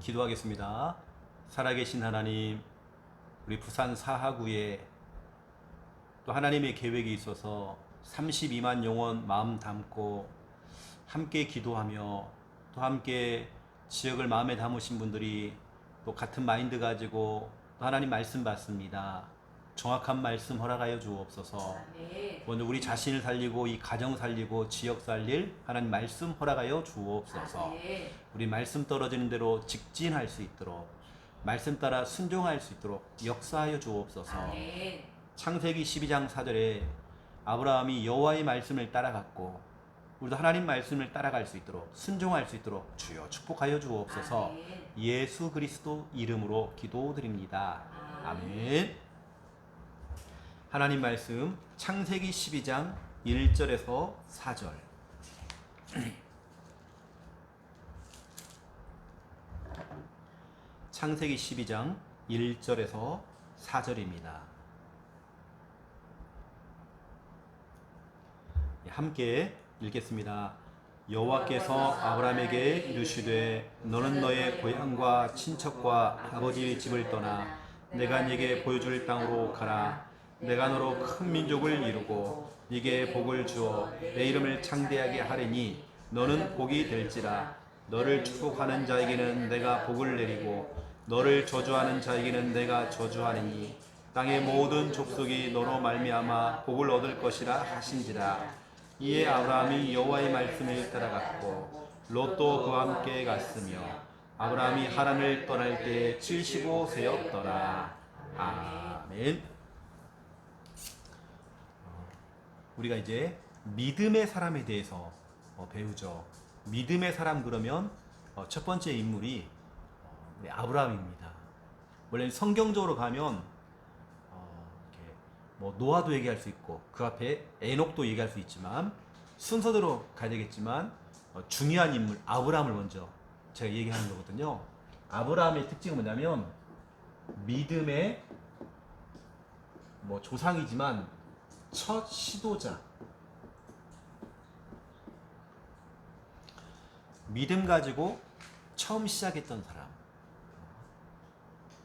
기도하겠습니다. 살아계신 하나님, 우리 부산 사하구에 또 하나님의 계획이 있어서 32만 영혼 마음 담고 함께 기도하며 또 함께 지역을 마음에 담으신 분들이 또 같은 마인드 가지고 또 하나님 말씀 받습니다. 정확한 말씀 허락하여 주옵소서. 먼저 우리 자신을 살리고 이 가정 살리고 지역 살릴 하나님 말씀 허락하여 주옵소서. 아멘. 우리 말씀 떨어지는 대로 직진할 수 있도록 말씀 따라 순종할 수 있도록 역사하여 주옵소서. 아멘. 창세기 12장 4절에 아브라함이 여호와의 말씀을 따라갔고 우리도 하나님 말씀을 따라갈 수 있도록 순종할 수 있도록 주여 축복하여 주옵소서. 예수 그리스도 이름으로 기도드립니다. 아멘. 하나님 말씀 창세기 12장 1절에서 4절. 창세기 12장 1절에서 4절입니다. 예, 함께 읽겠습니다. 여호와께서 아브라함에게 이르시되 너는 너의 고향과 친척과 아버지의 집을 떠나 내가 네게 보여줄 땅으로 가라. 내가 너로 큰 민족을 이루고 네게 복을 주어 내 이름을 창대하게 하리니 너는 복이 될지라. 너를 축복하는 자에게는 내가 복을 내리고 너를 저주하는 자에게는 내가 저주하리니 땅의 모든 족속이 너로 말미암아 복을 얻을 것이라 하신지라. 이에 아브라함이 여호와의 말씀을 따라갔고 롯도 그와 함께 갔으며 아브라함이 하란을 떠날 때 75세였더라. 아멘. 우리가 이제 믿음의 사람에 대해서 어, 배우죠. 믿음의 사람 그러면 어, 첫 번째 인물이 어, 아브라함입니다. 원래 성경적으로 가면 뭐 노아도 얘기할 수 있고 그 앞에 에녹도 얘기할 수 있지만 순서대로 가야 되겠지만 어, 중요한 인물 아브라함을 먼저 제가 얘기하는 거거든요. 아브라함의 특징은 뭐냐면 믿음의 뭐 조상이지만 첫 시도자. 믿음 가지고 처음 시작했던 사람.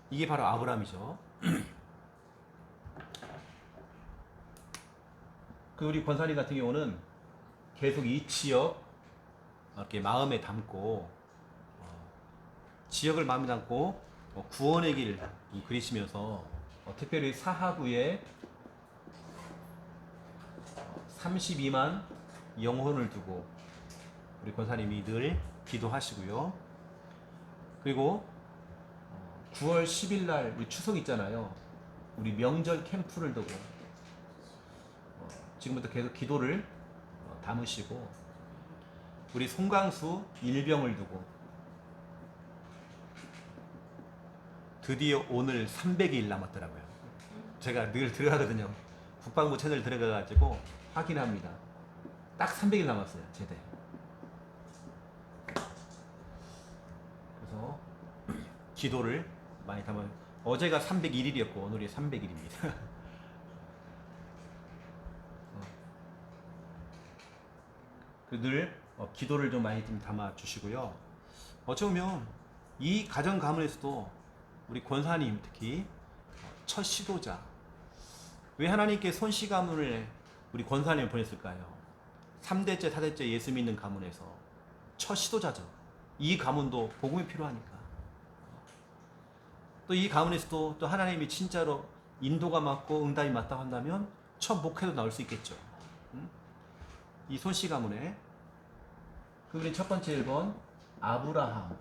이게 바로 아브라함이죠. 그 우리 권사님 같은 경우는 계속 이 지역 이렇게 마음에 담고 어, 지역을 마음에 담고 어, 구원의 길이 그리시면서 어, 특별히 사하구에 32만 영혼을 두고 우리 권사님이 늘 기도하시고요. 그리고 어, 9월 10일 날 우리 추석 있잖아요. 우리 명절 캠프를 두고 어, 지금부터 계속 기도를 어, 담으시고 우리 송강수 일병을 두고 드디어 오늘 300일 남았더라고요. 제가 늘 들어가거든요. 국방부 채널 들어가가지고 확인합니다. 딱 300일 남았어요. 제대. 그래서 기도를 많이 담아. 어제가 301일이었고 오늘이 300일입니다. 늘 어, 기도를 좀 많이 좀 담아 주시고요. 어찌 보면 이 가정 가문에서도 우리 권사님 특히 첫 시도자 왜 하나님께 손씨 가문을 우리 권사님을 보냈을까요? 3대째 4대째 예수 믿는 가문에서 첫 시도자죠. 이 가문도 복음이 필요하니까. 또 이 가문에서도 또 하나님이 진짜로 인도가 맞고 응답이 맞다고 한다면 첫 목회도 나올 수 있겠죠. 음? 이 손씨 가문에 그분이 첫 번째 1번 아브라함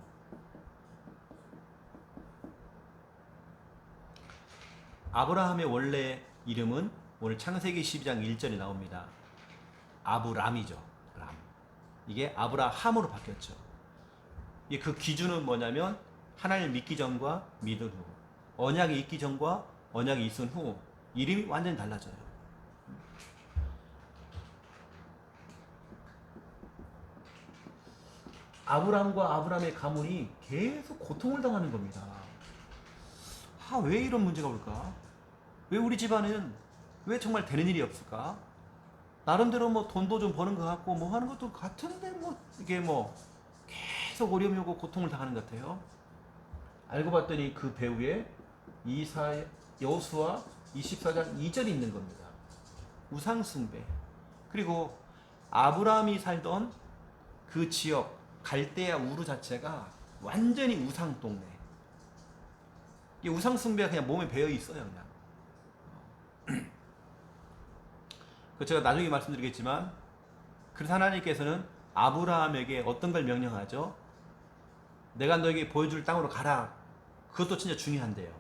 아브라함의 원래 이름은 오늘 창세기 12장 1절에 나옵니다. 아브람이죠. 람. 이게 아브라함으로 바뀌었죠. 그 기준은 뭐냐면 하나님을 믿기 전과 믿은 후, 언약이 있기 전과 언약이 있은 후 이름이 완전히 달라져요. 아브람과 아브람의 가문이 계속 고통을 당하는 겁니다. 아, 왜 이런 문제가 올까? 왜 우리 집안은 왜 정말 되는 일이 없을까? 나름대로 뭐 돈도 좀 버는 것 같고 뭐 하는 것도 같은데 뭐 이게 뭐 계속 어려움이 오고 고통을 당하는 것 같아요. 알고 봤더니 그 배후에 이사 여수와 24장 2절이 있는 겁니다. 우상 숭배. 그리고 아브라함이 살던 그 지역 갈대아 우르 자체가 완전히 우상 동네. 이 우상 숭배가 그냥 몸에 배어 있어요, 그냥. 그 제가 나중에 말씀드리겠지만 그래서 하나님께서는 아브라함에게 어떤 걸 명령하죠? 내가 너에게 보여줄 땅으로 가라. 그것도 진짜 중요한데요.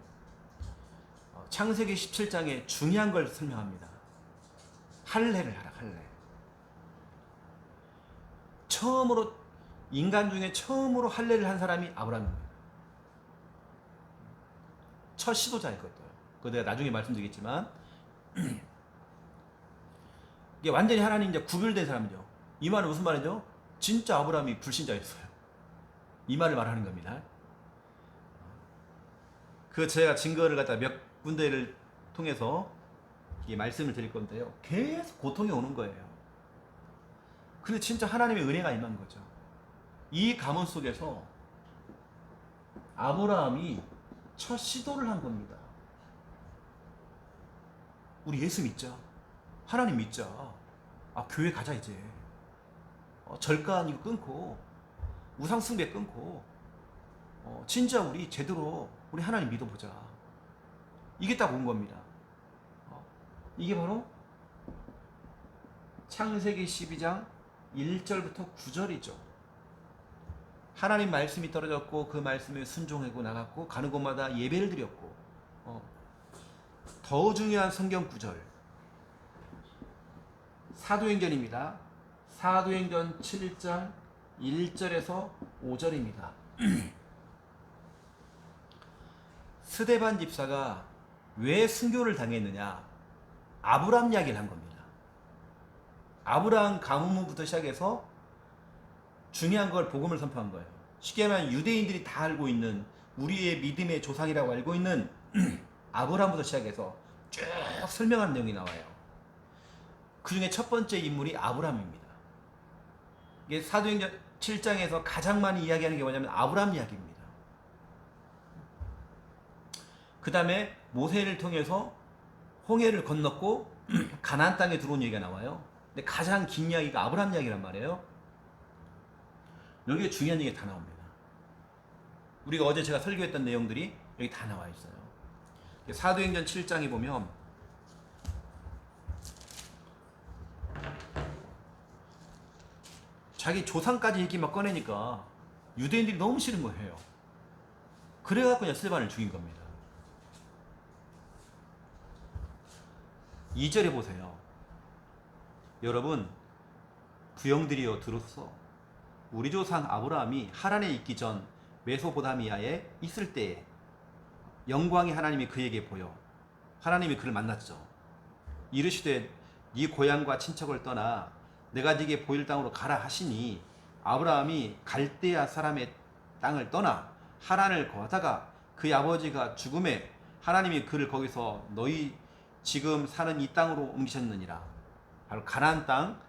어, 창세기 17장에 중요한 걸 설명합니다. 할례를 하라, 할례. 처음으로 인간 중에 처음으로 할례를 한 사람이 아브라함입니다. 첫 시도자일 것도. 그거 내가 나중에 말씀드리겠지만 이게 완전히 하나님 이제 구별된 사람이죠. 이 말은 무슨 말이죠? 진짜 아브라함이 불신자였어요. 이 말을 말하는 겁니다. 그 제가 증거를 갖다 몇 군데를 통해서 이 말씀을 드릴 건데요. 계속 고통이 오는 거예요. 근데 진짜 하나님의 은혜가 임한 거죠. 이 가문 속에서 아브라함이 첫 시도를 한 겁니다. 우리 예수 믿자. 하나님 믿자. 아, 교회 가자, 이제. 어, 절간 이거 끊고, 우상숭배 끊고, 어, 진짜 우리 제대로 우리 하나님 믿어보자. 이게 딱 온 겁니다. 어, 이게 바로 창세기 12장 1절부터 9절이죠. 하나님 말씀이 떨어졌고 그 말씀에 순종하고 나갔고 가는 곳마다 예배를 드렸고 어, 더 중요한 성경 구절 사도행전입니다. 사도행전 7장 1절에서 5절입니다. 스데반 집사가 왜 순교를 당했느냐? 아브람 이야기를 한 겁니다. 아브라함 가문부터 시작해서 중요한 걸 복음을 선포한 거예요. 쉽게 말하면 유대인들이 다 알고 있는 우리의 믿음의 조상이라고 알고 있는 아브라함부터 시작해서 쭉 설명하는 내용이 나와요. 그 중에 첫 번째 인물이 아브라함입니다. 이게 사도행전 7장에서 가장 많이 이야기하는 게 뭐냐면 아브라함 이야기입니다. 그 다음에 모세를 통해서 홍해를 건넜고 가나안 땅에 들어온 얘기가 나와요. 근데 가장 긴 이야기가 아브라함 이야기란 말이에요. 여기에 중요한 얘기가 다 나옵니다. 우리가 어제 제가 설교했던 내용들이 여기 다 나와 있어요. 사도행전 7장에 보면 자기 조상까지 얘기 막 꺼내니까 유대인들이 너무 싫은 거예요. 그래갖고 그냥 스테반을 죽인 겁니다. 2절에 보세요. 여러분, 부영들이여 들었어. 우리 조상 아브라함이 하란에 있기 전 메소포다미아에 있을 때에 영광의 하나님이 그에게 보여 하나님이 그를 만났죠. 이르시되 네 고향과 친척을 떠나 내가 네게 보일 땅으로 가라 하시니 아브라함이 갈대아 사람의 땅을 떠나 하란을 거하다가 그의 아버지가 죽음에 하나님이 그를 거기서 너희 지금 사는 이 땅으로 옮기셨느니라. 바로 가나안 땅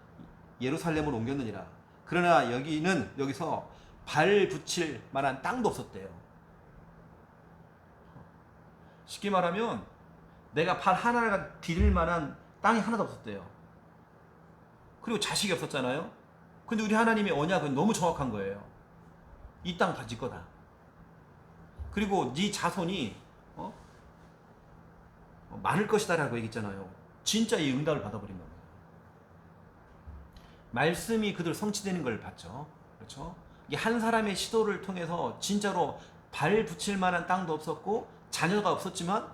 예루살렘으로 옮겼느니라. 그러나 여기는 여기서 발 붙일 만한 땅도 없었대요. 쉽게 말하면 내가 발 하나가 디딜 만한 땅이 하나도 없었대요. 그리고 자식이 없었잖아요. 근데 우리 하나님의 언약은 너무 정확한 거예요. 이 땅 가질 거다. 그리고 네 자손이 어? 어, 많을 것이다라고 얘기했잖아요. 진짜 이 응답을 받아버린 겁니다. 말씀이 그들 성취되는 걸 봤죠. 그렇죠? 이게 한 사람의 시도를 통해서 진짜로 발 붙일 만한 땅도 없었고 자녀가 없었지만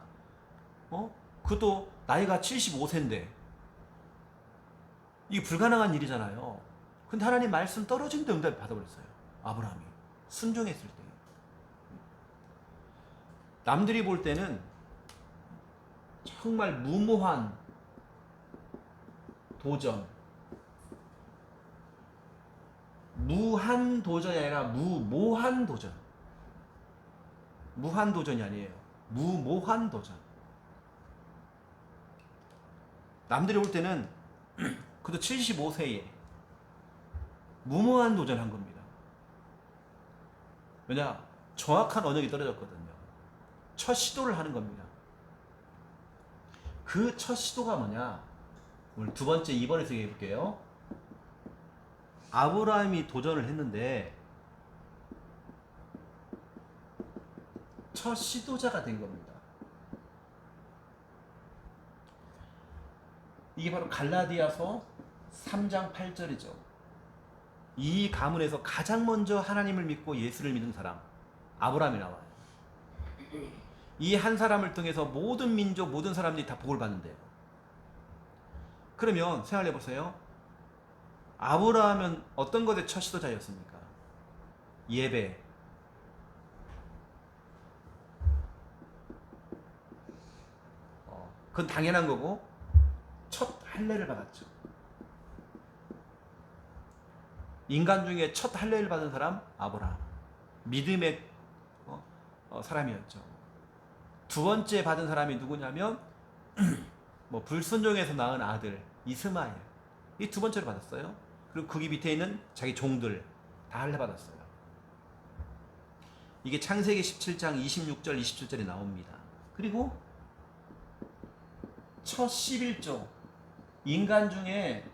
어? 그것도 나이가 75세인데 이게 불가능한 일이잖아요. 근데 하나님 말씀 떨어진데 응답 받아버렸어요. 아브라함이 순종했을 때. 남들이 볼 때는 정말 무모한 도전, 무한 도전이 아니라 무모한 도전. 무한 도전이 아니에요. 무모한 도전. 남들이 볼 때는 그도 75세에 무모한 도전한 겁니다. 왜냐? 정확한 언역이 떨어졌거든요. 첫 시도를 하는 겁니다. 그 첫 시도가 뭐냐? 오늘 두 번째 2번에서 얘기해 볼게요. 아브라함이 도전을 했는데 첫 시도자가 된 겁니다. 이게 바로 갈라디아서 3장 8절이죠. 이 가문에서 가장 먼저 하나님을 믿고 예수를 믿은 사람 아브라함이 나와요. 이 한 사람을 통해서 모든 민족 모든 사람들이 다 복을 받는데요. 그러면 생각해 보세요. 아브라함은 어떤 것의 첫 시도자였습니까? 예배. 어, 그건 당연한 거고 첫 할례를 받았죠. 인간 중에 첫 할례를 받은 사람 아브라함. 믿음의 어, 어, 사람이었죠. 두 번째 받은 사람이 누구냐면 뭐 불순종에서 낳은 아들 이스마엘. 이 두 번째로 받았어요. 그리고 거기 밑에 있는 자기 종들 다 할례 받았어요. 이게 창세기 17장 26절 27절에 나옵니다. 그리고 첫 11조 인간 중에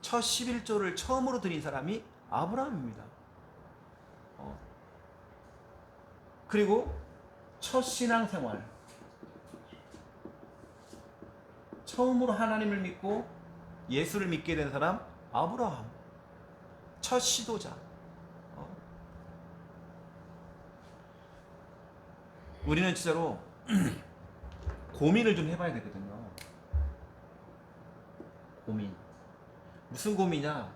첫 11조를 처음으로 드린 사람이 아브라함입니다. 어. 그리고 첫 신앙생활 처음으로 하나님을 믿고 예수를 믿게 된 사람 아브라함 첫 시도자 어. 우리는 진짜로 고민을 좀 해봐야 되거든요 고민 무슨 고민이냐?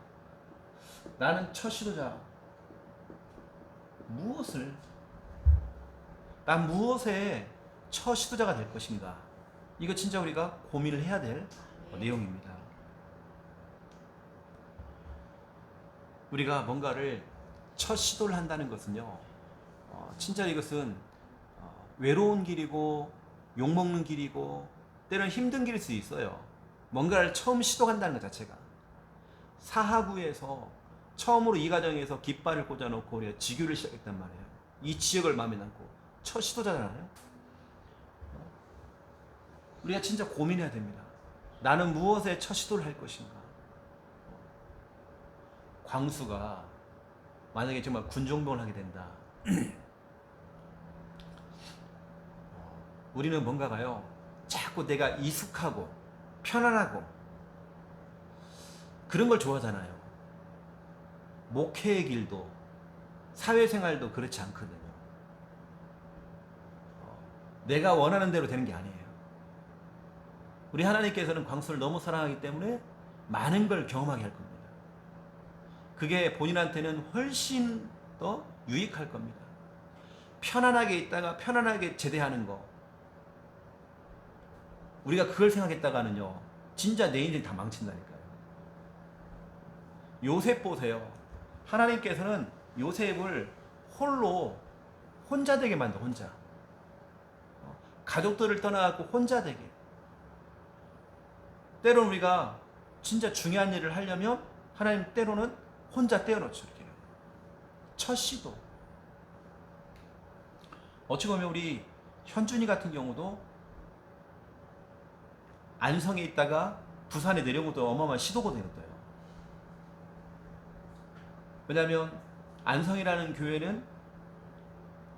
나는 첫 시도자. 무엇을? 난 무엇에 첫 시도자가 될 것인가? 이거 진짜 우리가 고민을 해야 될 내용입니다. 우리가 뭔가를 첫 시도를 한다는 것은요, 어, 진짜 이것은 어, 외로운 길이고 욕먹는 길이고 때로는 힘든 길일 수 있어요. 뭔가를 처음 시도한다는 것 자체가 사하구에서 처음으로 이 가정에서 깃발을 꽂아놓고 우리가 지교를 시작했단 말이에요. 이 지역을 마음에 담고 첫 시도자잖아요. 우리가 진짜 고민해야 됩니다. 나는 무엇에 첫 시도를 할 것인가? 광수가 만약에 정말 군종병을 하게 된다. 우리는 뭔가가요, 자꾸 내가 익숙하고 편안하고 그런 걸 좋아하잖아요. 목회의 길도 사회생활도 그렇지 않거든요. 어, 내가 원하는 대로 되는 게 아니에요. 우리 하나님께서는 광수를 너무 사랑하기 때문에 많은 걸 경험하게 할 겁니다. 그게 본인한테는 훨씬 더 유익할 겁니다. 편안하게 있다가 편안하게 제대하는 거. 우리가 그걸 생각했다가는요, 진짜 내 인생 다 망친다니까 요. 요셉 보세요. 하나님께서는 요셉을 홀로 혼자 되게 만들 혼자. 어, 가족들을 떠나갖고 혼자 되게. 때로는 우리가 진짜 중요한 일을 하려면 하나님 때로는 혼자 떼어놓죠. 이렇게. 첫 시도. 어찌 보면 우리 현준이 같은 경우도 안성에 있다가 부산에 것도 어마어마한 시도거든요. 왜냐하면 안성이라는 교회는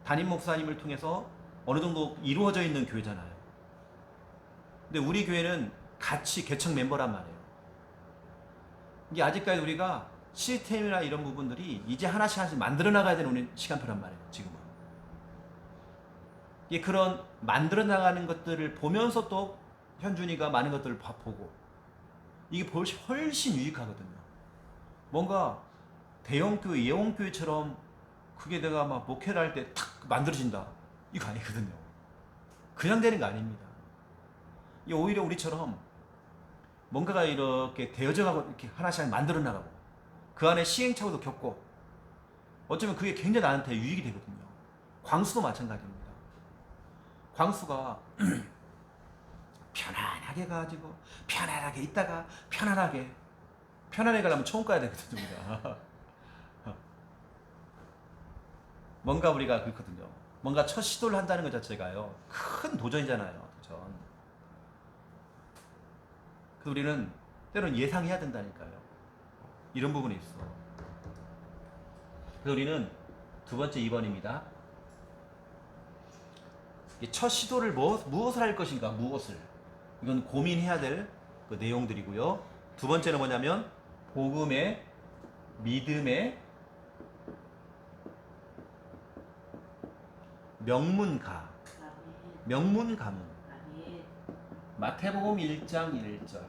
담임 목사님을 통해서 어느 정도 이루어져 있는 교회잖아요. 근데 우리 교회는 같이 개척 멤버란 말이에요. 이게 아직까지 우리가 시스템이나 이런 부분들이 이제 하나씩 하나씩 만들어 나가야 되는 시간표란 말이에요. 지금은. 이게 그런 만들어 나가는 것들을 보면서 또 현준이가 많은 것들을 보고 이게 훨씬 유익하거든요. 뭔가 대형 교회, 예원 교회처럼 그게 내가 막 목회를 할 때 탁 만들어진다. 이거 아니거든요. 그냥 되는 거 아닙니다. 오히려 우리처럼 뭔가가 이렇게 되어져 가고 이렇게 하나씩 만들어 나가고 그 안에 시행착오도 겪고 어쩌면 그게 굉장히 나한테 유익이 되거든요. 광수도 마찬가지입니다. 광수가 편안하게 가지고 편안하게 있다가 편안하게 편안하게 가려면 처음 가야 되거든요. 뭔가 우리가 그렇거든요. 뭔가 첫 시도를 한다는 것 자체가요. 큰 도전이잖아요. 도전. 그래서 우리는 때로는 예상해야 된다니까요. 이런 부분이 있어. 그래서 우리는 두 번째 2번입니다. 첫 시도를 뭐, 무엇을 할 것인가, 무엇을. 이건 고민해야 될 그 내용들이고요. 두 번째는 뭐냐면, 복음의, 믿음의, 명문가, 아멘. 명문 가문. 아멘. 마태복음 1장 1절.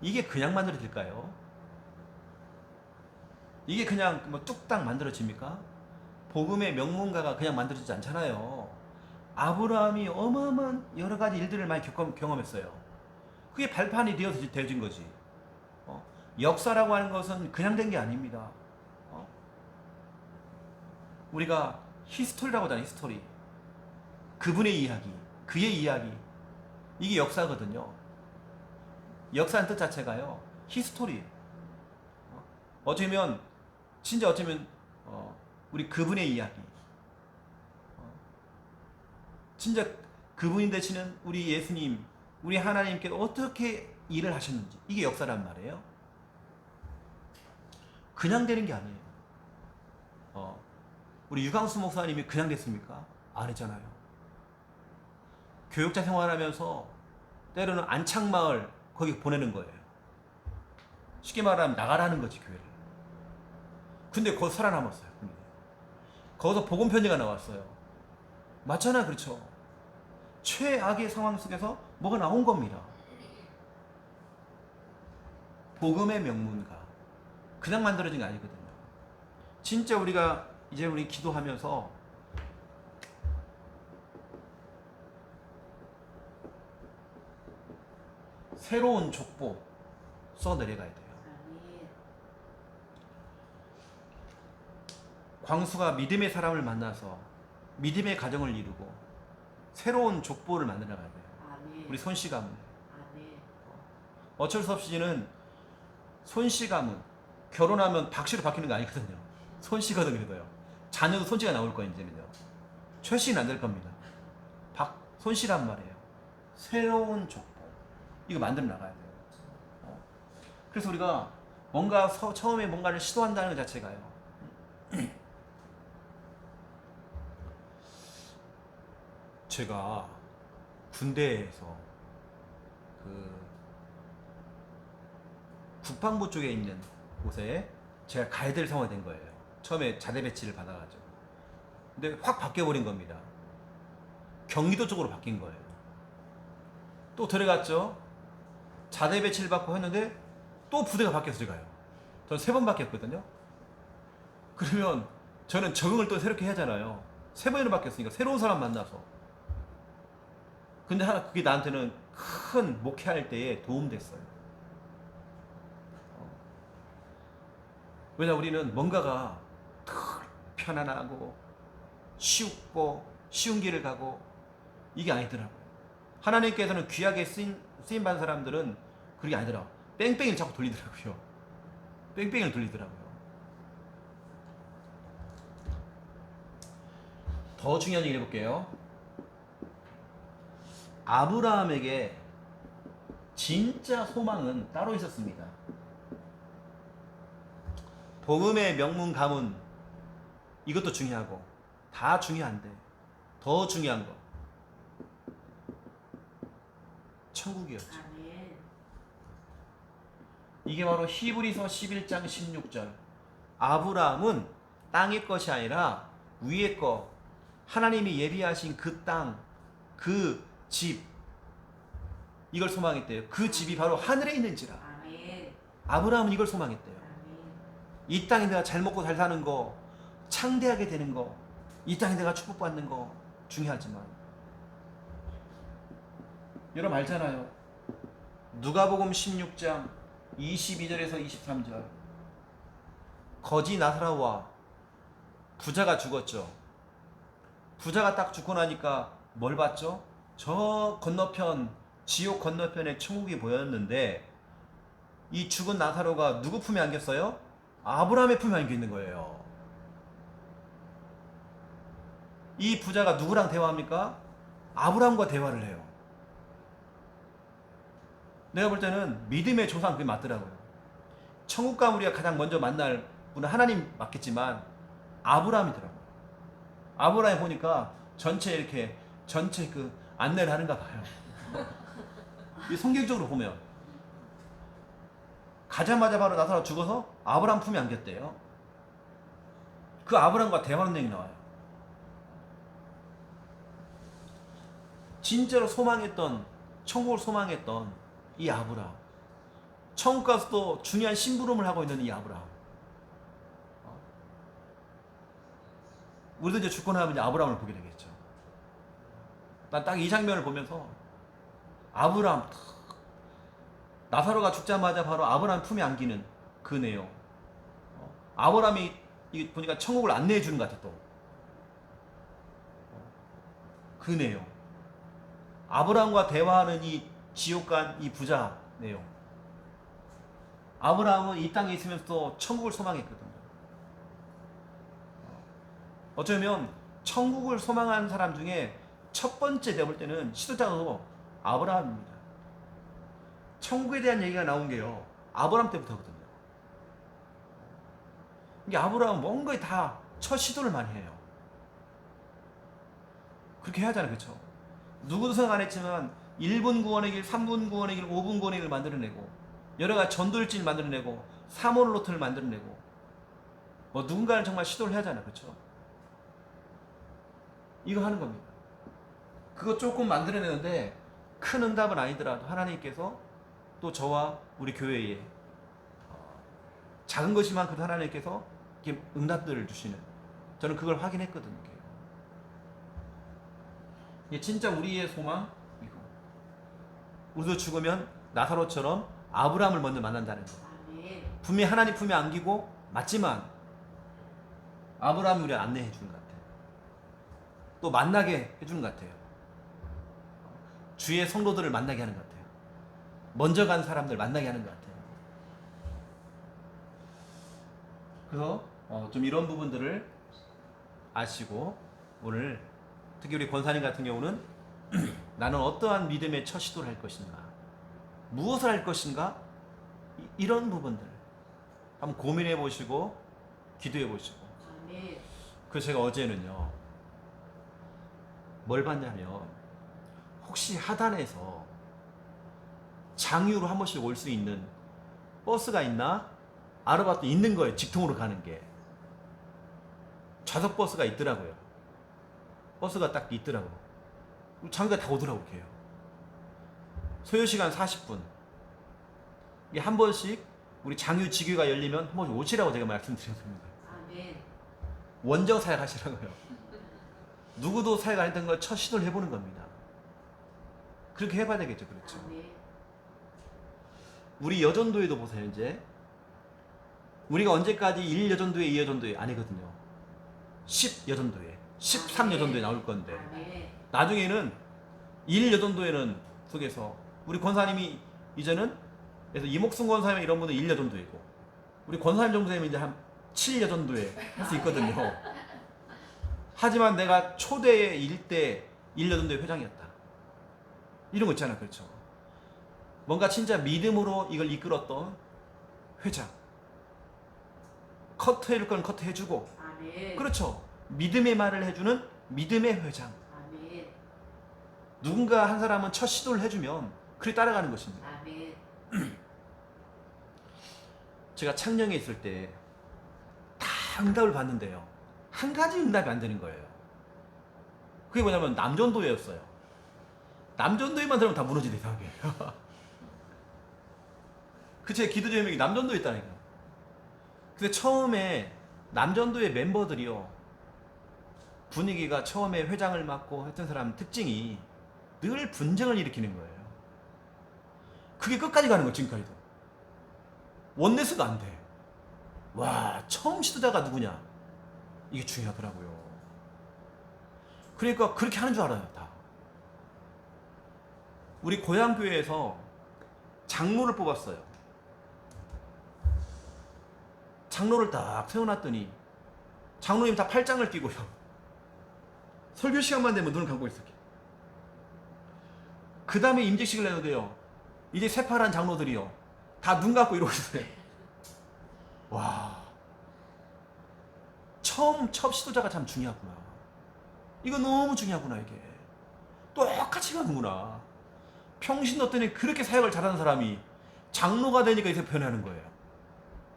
이게 그냥 만들어질까요? 이게 그냥 뭐 뚝딱 만들어집니까? 복음의 명문가가 그냥 만들어지지 않잖아요. 아브라함이 어마어마한 여러 가지 일들을 많이 겪- 경험했어요. 그게 발판이 되어서 되어진 거지. 어? 역사라고 하는 것은 그냥 된 게 아닙니다. 어? 우리가 히스토리라고 하잖아요, 히스토리. 그분의 이야기, 그의 이야기. 이게 역사거든요. 역사는 뜻 자체가요. 히스토리. 어? 어쩌면 진짜 어쩌면 어, 우리 그분의 이야기. 어? 진짜 그분이 되시는 우리 예수님, 우리 하나님께서 어떻게 일을 하셨는지 이게 역사란 말이에요. 그냥 되는 게 아니에요. 어, 우리 유광수 목사님이 그냥 됐습니까? 안 했잖아요. 교육자 생활하면서 때로는 안창마을 거기 보내는 거예요. 쉽게 말하면 나가라는 거지 교회를. 근데 거기 살아남았어요. 근데. 거기서 복음 편지가 나왔어요. 맞잖아, 그렇죠? 최악의 상황 속에서 뭐가 나온 겁니다. 복음의 명문가. 그냥 만들어진 게 아니거든요. 진짜 우리가 이제 우리 기도하면서 새로운 족보 써 내려가야 돼요. 광수가 믿음의 사람을 만나서 믿음의 가정을 이루고 새로운 족보를 만들어 가야 돼요. 우리 손씨 가문. 어쩔 수 없이는 손씨 가문 결혼하면 박씨로 바뀌는 거 아니거든요. 손씨거든 그래도요. 자녀도 손씨가 나올 거예요 이제는요. 최씨는 안 될 겁니다. 박 손씨란 말이에요. 새로운 족보 이거 만들어 나가야 돼요. 어. 그래서 우리가 뭔가 서- 처음에 뭔가를 시도한다는 것 자체가요. 제가 군대에서 그 국방부 쪽에 있는 곳에 제가 가야 될 상황이 된 거예요. 처음에 자대 배치를 받아가지고. 근데 확 바뀌어버린 겁니다. 경기도 쪽으로 바뀐 거예요. 또 들어갔죠. 자대 배치를 받고 했는데 또 부대가 바뀌어서 들어가요. 저는 세번 바뀌었거든요. 그러면 저는 적응을 또 새롭게 하잖아요. 세 번이나 바뀌었으니까 새로운 사람 만나서. 근데 하나 그게 나한테는 큰 목회할 때에 도움됐어요. 왜냐 우리는 뭔가가 탁 편안하고 쉽고 쉬운 길을 가고 이게 아니더라고요. 하나님께서는 귀하게 쓰임, 쓰임 받은 사람들은 그게 아니더라고. 뺑뺑이를 자꾸 돌리더라고요. 뺑뺑이를 돌리더라고요. 더 중요한 얘기를 해볼게요. 아브라함에게 진짜 소망은 따로 있었습니다. 복음의 명문 가문 이것도 중요하고 다 중요한데 더 중요한 거 천국이었죠. 이게 바로 히브리서 11장 16절. 아브라함은 땅의 것이 아니라 위의 것 하나님이 예비하신 그 땅, 그 집 이걸 소망했대요. 그 집이 바로 하늘에 있는지라. 아브라함은 이걸 소망했대요. 이 땅에 내가 잘 먹고 잘 사는 거, 창대하게 되는 거, 이 땅에 내가 축복받는 거 중요하지만 여러분 알잖아요. 누가복음 16장 22절에서 23절 거지 나사라와 부자가 죽었죠. 부자가 딱 죽고 나니까 뭘 봤죠? 저 건너편 지옥 건너편에 천국이 보였는데 이 죽은 나사로가 누구 품에 안겼어요? 아브라함의 품에 안겨 있는 거예요. 이 부자가 누구랑 대화합니까? 아브라함과 대화를 해요. 내가 볼 때는 믿음의 조상 그게 맞더라고요. 천국 가면 우리가 가장 먼저 만날 분은 하나님 맞겠지만 아브라함이더라고요. 아브라함 보니까 전체 이렇게 전체 그 안내를 하는가 봐요. 이 성경적으로 보면 가자마자 바로 나사로 죽어서 아브라함 품에 안겼대요. 그 아브라함과 대화하는 내용이 나와요. 진짜로 소망했던 천국을 소망했던 이 아브라함. 천국 가서도 중요한 심부름을 하고 있는 이 아브라함. 어? 우리도 이제 죽고 나면 이제 아브라함을 보게 되겠죠. 난 딱 이 장면을 보면서 아브라함 탁, 나사로가 죽자마자 바로 아브라함 품에 안기는 그 내용. 어, 아브라함이 이 보니까 천국을 안내해 주는 것 같아 또. 어, 그 내용. 아브라함과 대화하는 이 지옥 간 이 부자 내용. 아브라함은 이 땅에 있으면서 천국을 소망했거든요. 어, 어쩌면 천국을 소망한 사람 중에 첫 번째 내가 볼 때는 시도자도 아브라함입니다. 천국에 대한 얘기가 나온 게요. 아브라함 때부터거든요. 이게 아브라함은 뭔가 다첫 시도를 많이 해요. 그렇게 해야 하잖아요. 그렇죠? 누구도 생각 안 했지만 1분 구원의 길, 3분 구원의 길, 5분 구원의 길을 만들어내고 여러 가지 전도일지를 만들어내고 사모로트를 만들어내고 뭐 누군가는 정말 시도를 해야 하잖아요. 그렇죠? 이거 하는 겁니다. 그거 조금 만들어내는데 큰 응답은 아니더라도 하나님께서 또 저와 우리 교회에 어, 작은 것이만 그래도 하나님께서 응답들을 주시는 저는 그걸 확인했거든요. 이게. 진짜 우리의 소망 이거. 우리도 죽으면 나사로처럼 아브라함을 먼저 만난다는 거. 분명히 하나님 품에 안기고 맞지만 아브라함이 우리 안내해 주는 것 같아요. 또 만나게 해 주는 것 같아요. 주의 성도들을 만나게 하는 것 같아요. 먼저 간 사람들 만나게 하는 것 같아요. 그래서 어, 좀 이런 부분들을 아시고 오늘 특히 우리 권사님 같은 경우는 나는 어떠한 믿음의 첫 시도를 할 것인가, 무엇을 할 것인가? 이- 이런 부분들 한번 고민해 보시고 기도해 보시고. 그래서 제가 어제는요 뭘 봤냐면 혹시 하단에서 장유로 한 번씩 올 수 있는 버스가 있나? 알아봤더니 있는 거예요 직통으로 가는 게. 좌석 버스가 있더라고요 버스가 딱 있더라고 장유가 다 오더라고 이렇게요 소요 시간 40분 이게 한 번씩 우리 장유 직위가 열리면 한 번씩 오시라고 제가 말씀드렸습니다 아멘. 원정 사역 하시라고요. 누구도 사역 안 했던 걸 첫 시도를 해보는 겁니다. 그렇게 해봐야 되겠죠, 그렇죠? 아멘. 우리 여전도에도 보세요, 이제. 우리가 언제까지 1 여전도에 2 여전도에 아니거든요. 10 여전도에, 13 여전도에 나올 건데. 나중에는 1 여전도에는 속에서 우리 권사님이 이제는 그래서 이목순 권사님 이런 분은 1 여전도이고 우리 권사님 정도 되면 이제 한 7 여전도에 할 수 있거든요. 하지만 내가 초대에 일대 1 여전도의 회장이었다. 이런 거 있잖아, 그렇죠? 뭔가 진짜 믿음으로 이걸 이끌었던 회장. 커트해줄 건 커트해주고, 아멘. 그렇죠? 믿음의 말을 해주는 믿음의 회장. 아멘. 누군가 한 사람은 첫 시도를 해주면 그리 따라가는 것입니다. 아멘. 제가 창녕에 있을 때 다 응답을 받는데요. 한 가지 응답이 안 되는 거예요. 그게 뭐냐면 남전도회였어요. 남전도회만 들으면 다 무너지는 이상하게. 그제 기도 제목이 남전도회 있다니까. 근데 처음에 남전도회 멤버들이요. 분위기가 처음에 회장을 맡고 했던 사람 특징이 늘 분쟁을 일으키는 거예요. 그게 끝까지 가는 거예요, 지금까지도. 원내스가 안 돼. 와, 처음 시도자가 누구냐? 이게 중요하더라고요. 그러니까 그렇게 하는 줄 알아요, 다. 우리 고향교회에서 장로를 뽑았어요. 장로를 딱 세워놨더니 장로님 다 팔짱을 끼고요. 설교 시간만 되면 눈을 감고 있을게. 그 다음에 임직식을 내도 돼요. 이제 새파란 장로들이요. 다 눈 감고 이러고 있어요. 와. 처음 첫 시도자가 참 중요하구나. 이거 너무 중요하구나 이게. 똑같이 가는구나. 평신 어떠니 그렇게 사역을 잘하는 사람이 장로가 되니까 이제 변하는 거예요.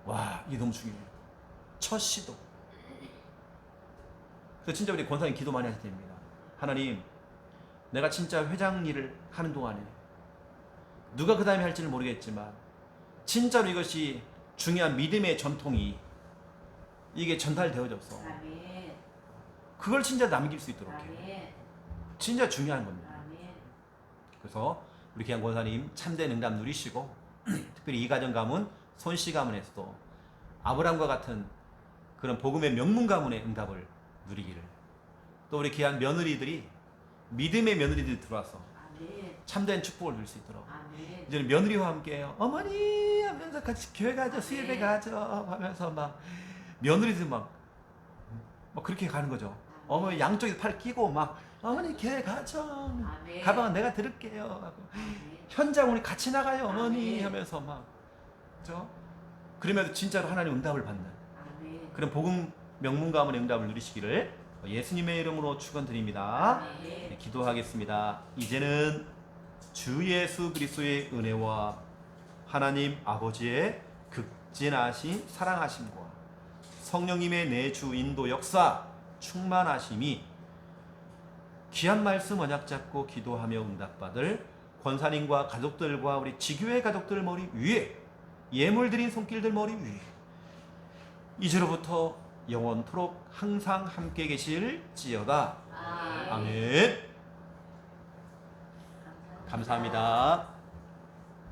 와, 이게 너무 중요해요. 첫 시도. 그래서 진짜 우리 권사님 기도 많이 하셔야 됩니다. 하나님, 내가 진짜 회장 일을 하는 동안에 누가 그 다음에 할지는 모르겠지만 진짜로 이것이 중요한 믿음의 전통이 이게 전달되어져서. 그걸 진짜 남길 수 있도록 해요. 진짜 중요한 겁니다. 그래서 우리 귀한 권사님 참된 응답 누리시고 특별히 이 가정 가문 손씨 가문에서도 아브람과 같은 그런 복음의 명문 가문의 응답을 누리기를 또 우리 귀한 며느리들이 믿음의 며느리들이 들어와서. 참된 축복을 누릴 수 있도록. 이제는 며느리와 함께요 어머니 하면서 같이 교회 가죠 수예배 네. 가죠 하면서 막 며느리들 막, 막 그렇게 가는 거죠 어머니 양쪽에 팔 끼고 막 어머니 교회 가죠. 가방은 내가 들을게요 하고. 현장 우리 같이 나가요 어머니. 하면서 막 그죠? 그러면 진짜로 하나님 응답을 받는. 그런 복음 명문 가문의 응답을 누리시기를 예수님의 이름으로 축원드립니다. 네. 기도하겠습니다. 이제는 주 예수 그리스도의 은혜와 하나님 아버지의 극진하신 사랑하심과 성령님의 내주 인도 역사 충만하심이 귀한 말씀 언약 잡고 기도하며 응답받을 권사님과 가족들과 우리 지교회 가족들 머리 위에 예물 드린 손길들 머리 위에 이제로부터 영원토록 항상 함께 계실지어다. 아멘. 아멘. 감사합니다.